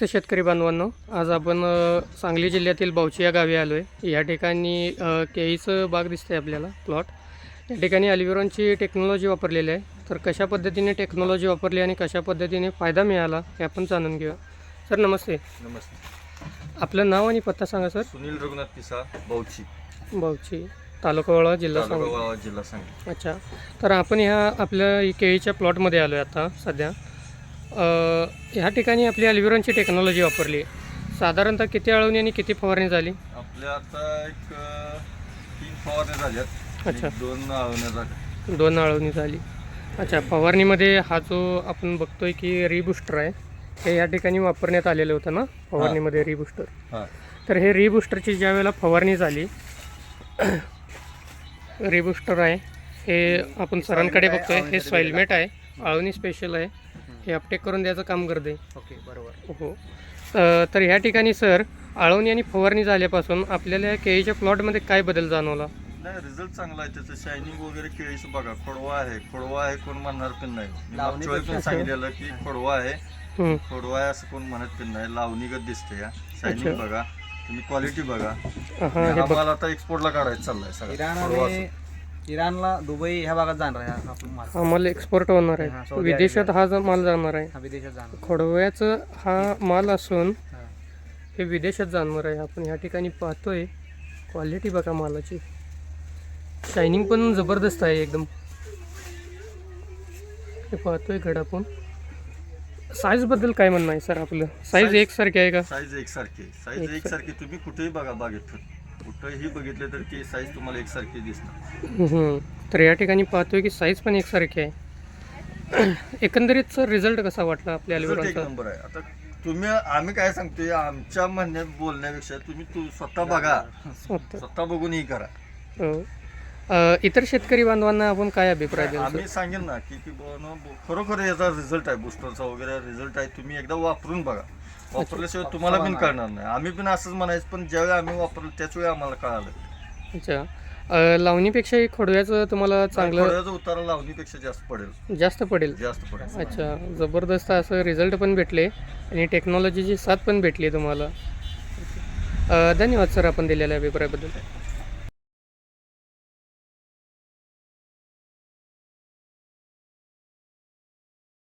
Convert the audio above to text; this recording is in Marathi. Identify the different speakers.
Speaker 1: नमस्ते शेतकरी बांधवांनो. आज आपण सांगली जिल्ह्यातील बावची या गावी आलो आहे या ठिकाणी केळीचं बाग दिसते आपल्याला प्लॉट या ठिकाणी अलिव्हरॉनची टेक्नॉलॉजी वापरलेली आहे. तर कशा पद्धतीने टेक्नॉलॉजी वापरली आणि कशा पद्धतीने फायदा मिळाला हे आपण जाणून घेऊया. सर नमस्ते.
Speaker 2: नमस्ते.
Speaker 1: आपलं नाव आणि पत्ता सांगा सर.
Speaker 2: सुनील रघुनाथ पिसा बौची
Speaker 1: बावची तालुका वळवा जिल्हा सांगली.
Speaker 2: वावा, जिल्हा सांगली.
Speaker 1: अच्छा. तर आपण ह्या आपल्या केळीच्या प्लॉटमध्ये आलो आहे आता सध्या. ह्या ठिकाणी आपली अलिव्हरॉनची टेक्नॉलॉजी वापरली साधारणतः किती अळवणी आणि किती फवारणी झाली?
Speaker 2: आपल्या आता एक तीन फवारण्या झाल्यात.
Speaker 1: अच्छा.
Speaker 2: दोन आवण्या झाल्या.
Speaker 1: दोन अळवणी झाली. अच्छा फवारणीमध्ये हा जो आपण बघतोय की रिबुस्टर आहे हे या ठिकाणी वापरण्यात आलेलं होतं ना? फवारणीमध्ये रिबुस्टर.
Speaker 2: हा.
Speaker 1: तर हे रिबुस्टरची ज्या वेळेला फवारणी झाली रिबुस्टर आहे हे आपण सरांकडे बघतोय हे सॉइलमेट आहे आळवणी स्पेशल आहे. हे अपटेक करून द्यायचं काम करते.
Speaker 3: ओके बरोबर.
Speaker 1: हो. तर ह्या ठिकाणी सर आळवणी आणि फवारणी झाल्यापासून आपल्याला या केळीच्या प्लॉटमध्ये काय बदल जाणवला?
Speaker 2: नाही रिझल्ट चांगला आहे. त्याचं शायनिंग वगैरे केळीचं बघा खोडवा आहे. खोडवा आहे कोण म्हणणार पण नाही. पण सांगितलेलं की खोडवा आहे.
Speaker 1: हं.
Speaker 2: खोडवा आहे असं कोण म्हणत पण नाही. लावणीगत दिसते या. शायनिंग. बघा. तुम्ही क्वालिटी बघा. माल आता एक्सपोर्टला काढायचा चाललाय सगळा.
Speaker 3: इराणला दुबई ह्या भागात जाणार आहे हा माल.
Speaker 1: हा माल एक्सपोर्ट होणार
Speaker 3: हा,
Speaker 1: आहे
Speaker 3: सौदी
Speaker 1: विदेशात हा जो माल जाणार आहे.
Speaker 3: हा विदेशात जाणार.
Speaker 1: खोडव्याचं हा माल असून
Speaker 3: हा.
Speaker 1: हे विदेशात जाणार आहे. आपण ह्या ठिकाणी पाहतोय क्वालिटी बघा मालाची. शायनिंग पण जबरदस्त आहे एकदम. हे पाहतोय घड आपण. साईजबद्दल काय म्हणणं आहे सर आपलं? साईज एकसारखी आहे का?
Speaker 2: साईज एकसारखी साईज
Speaker 1: एकसारखी.
Speaker 2: एकसारखी तुम्ही कुठेही बघा बागेत फिरून. कुठेही बघितलं तर ती साईज तुम्हाला एकसारखी दिसणार.
Speaker 1: तर या ठिकाणी पाहतोय की साईज पण एकसारखी आहे. एकंदरीत सर रिझल्ट कसा वाटला आपल्या
Speaker 2: एक नंबर आहे. आता तुम्ही आम्ही काय सांगतोय आमच्या म्हणण्यात बोलण्यापेक्षा तुम्ही तू स्वतः बघा.
Speaker 1: स्वतः.
Speaker 2: स्वतः बघून ही करा.
Speaker 1: हो. अ, इतर शेतकरी बांधवांना आपण काय अभिप्राय
Speaker 2: आम्ही सांगेन ना की की बुवा ना, खरोखर याचा रिझल्ट आहे बुस्टरचा वगैरे रिझल्ट आहे तुम्ही एकदा वापरून बघा. वापरल्याशिवाय तुम्हाला पण कळणार नाही. आम्ही पण असंच म्हणायचं पण ज्यावेळी आम्ही वापरलं त्याच वेळी आम्हाला कळालं.
Speaker 1: अच्छा. अ, लावणीपेक्षाही खोडव्याचं तुम्हाला चांगलं
Speaker 2: थोड्याचा उतारा लावणीपेक्षा जास्त पडेल.
Speaker 1: जास्त पडेल?
Speaker 2: जास्त पडेल.
Speaker 1: अच्छा. जबरदस्त असं रिझल्ट पण भेटले आणि टेक्नॉलॉजीची साथ पण भेटली तुम्हाला. अ, धन्यवाद सर आपण दिलेल्या अभिप्रायाबद्दल.